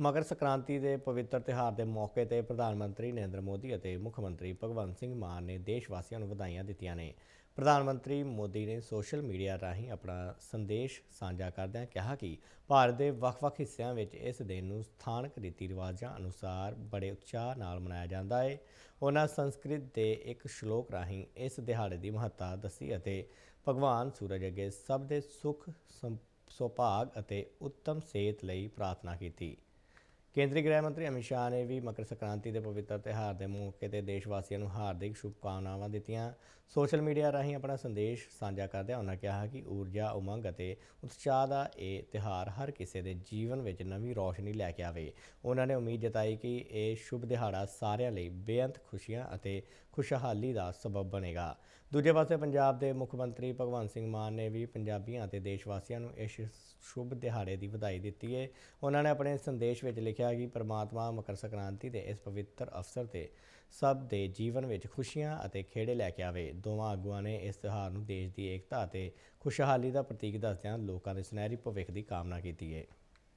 ਮਕਰ ਸੰਕ੍ਰਾਂਤੀ ਦੇ ਪਵਿੱਤਰ ਤਿਉਹਾਰ ਦੇ ਮੌਕੇ ਤੇ ਪ੍ਰਧਾਨ ਮੰਤਰੀ ਨਰਿੰਦਰ ਮੋਦੀ ਅਤੇ ਮੁੱਖ ਮੰਤਰੀ ਭਗਵੰਤ ਸਿੰਘ ਮਾਨ ਨੇ ਦੇਸ਼ ਵਾਸੀਆਂ ਨੂੰ ਵਧਾਈਆਂ ਦਿੱਤੀਆਂ ਨੇ। ਪ੍ਰਧਾਨ ਮੰਤਰੀ ਮੋਦੀ ਨੇ ਸੋਸ਼ਲ ਮੀਡੀਆ ਰਾਹੀਂ ਆਪਣਾ ਸੰਦੇਸ਼ ਸਾਂਝਾ ਕਰਦਿਆਂ ਕਿਹਾ ਕਿ ਭਾਰਤ ਦੇ ਵੱਖ-ਵੱਖ ਹਿੱਸਿਆਂ ਵਿੱਚ ਇਸ ਦਿਨ ਨੂੰ ਸਥਾਨਕ ਰੀਤੀ ਰਿਵਾਜਾਂ ਅਨੁਸਾਰ ਬੜੇ ਉਤਸ਼ਾਹ ਨਾਲ ਮਨਾਇਆ ਜਾਂਦਾ ਹੈ ਉਹਨਾਂ ਸੰਸਕ੍ਰਿਤ ਦੇ ਇੱਕ ਸ਼ਲੋਕ ਰਾਹੀਂ ਇਸ ਦਿਹਾੜੇ ਦੀ ਮਹੱਤਤਾ ਦੱਸੀ ਅਤੇ ਭਗਵਾਨ ਸੂਰਜ ਅੱਗੇ ਸਭ ਦੇ ਸੁੱਖ ਸੰ- ਅਤੇ ਉੱਤਮ ਸਿਹਤ ਲਈ ਪ੍ਰਾਰਥਨਾ ਕੀਤੀ। ਕੇਂਦਰੀ ਗ੍ਰਹਿ ਮੰਤਰੀ ਅਮਿਤ ਸ਼ਾਹ ਨੇ ਵੀ ਮਕਰ ਸੰਕ੍ਰਾਂਤੀ ਦੇ ਪਵਿੱਤਰ ਤਿਉਹਾਰ ਦੇ ਮੌਕੇ ਤੇ ਦੇਸ਼ ਵਾਸੀਆਂ ਨੂੰ ਹਾਰਦਿਕ ਸ਼ੁਭਕਾਮਨਾਵਾਂ ਦਿੱਤੀਆਂ। ਸੋਸ਼ਲ ਮੀਡੀਆ ਰਾਹੀਂ ਆਪਣਾ ਸੰਦੇਸ਼ ਸਾਂਝਾ ਕਰਦਿਆਂ ਉਹਨਾਂ ਕਿਹਾ ਕਿ ਊਰਜਾ, ਉਮੰਗ ਅਤੇ ਉਤਸ਼ਾਹ ਦਾ ਇਹ ਤਿਉਹਾਰ ਹਰ ਕਿਸੇ ਦੇ ਜੀਵਨ ਵਿੱਚ ਨਵੀਂ ਰੌਸ਼ਨੀ ਲੈ ਕੇ ਆਵੇ। ਉਹਨਾਂ ਨੇ ਉਮੀਦ ਜਤਾਈ ਕਿ ਇਹ ਸ਼ੁਭ ਦਿਹਾੜਾ ਸਾਰਿਆਂ ਲਈ ਬੇਅੰਤ ਖੁਸ਼ੀਆਂ ਅਤੇ ਖੁਸ਼ਹਾਲੀ ਦਾ ਸਬਬ ਬਣੇਗਾ। ਦੂਜੇ ਪਾਸੇ ਪੰਜਾਬ ਦੇ ਮੁੱਖ ਮੰਤਰੀ ਭਗਵੰਤ ਸਿੰਘ ਮਾਨ ਨੇ ਵੀ ਪੰਜਾਬੀਆਂ ਅਤੇ ਦੇਸ਼ ਵਾਸੀਆਂ ਨੂੰ ਇਸ ਸ਼ੁਭ ਦਿਹਾੜੇ ਦੀ ਵਧਾਈ ਦਿੱਤੀ ਹੈ ਉਹਨਾਂ ਨੇ ਆਪਣੇ ਸੰਦੇਸ਼ ਵਿੱਚ ਲਿਖਿਆ ਕਿ ਪ੍ਰਮਾਤਮਾ ਮਕਰ ਸੰਕ੍ਰਾਂਤੀ ਦੇ ਇਸ ਪਵਿੱਤਰ ਅਵਸਰ ਤੇ ਸਭ ਦੇ ਜੀਵਨ ਵਿੱਚ ਖੁਸ਼ੀਆਂ ਅਤੇ ਖੇੜੇ ਲੈ ਕੇ ਆਵੇ। ਦੋਵਾਂ ਆਗੂਆਂ ਨੇ ਇਸ ਤਿਉਹਾਰ ਨੂੰ ਦੇਸ਼ ਦੀ ਏਕਤਾ ਅਤੇ ਖੁਸ਼ਹਾਲੀ ਦਾ ਪ੍ਰਤੀਕ ਦੱਸਦਿਆਂ ਲੋਕਾਂ ਦੇ ਸੁਨਹਿਰੀ ਭਵਿੱਖ ਦੀ ਕਾਮਨਾ ਕੀਤੀ ਹੈ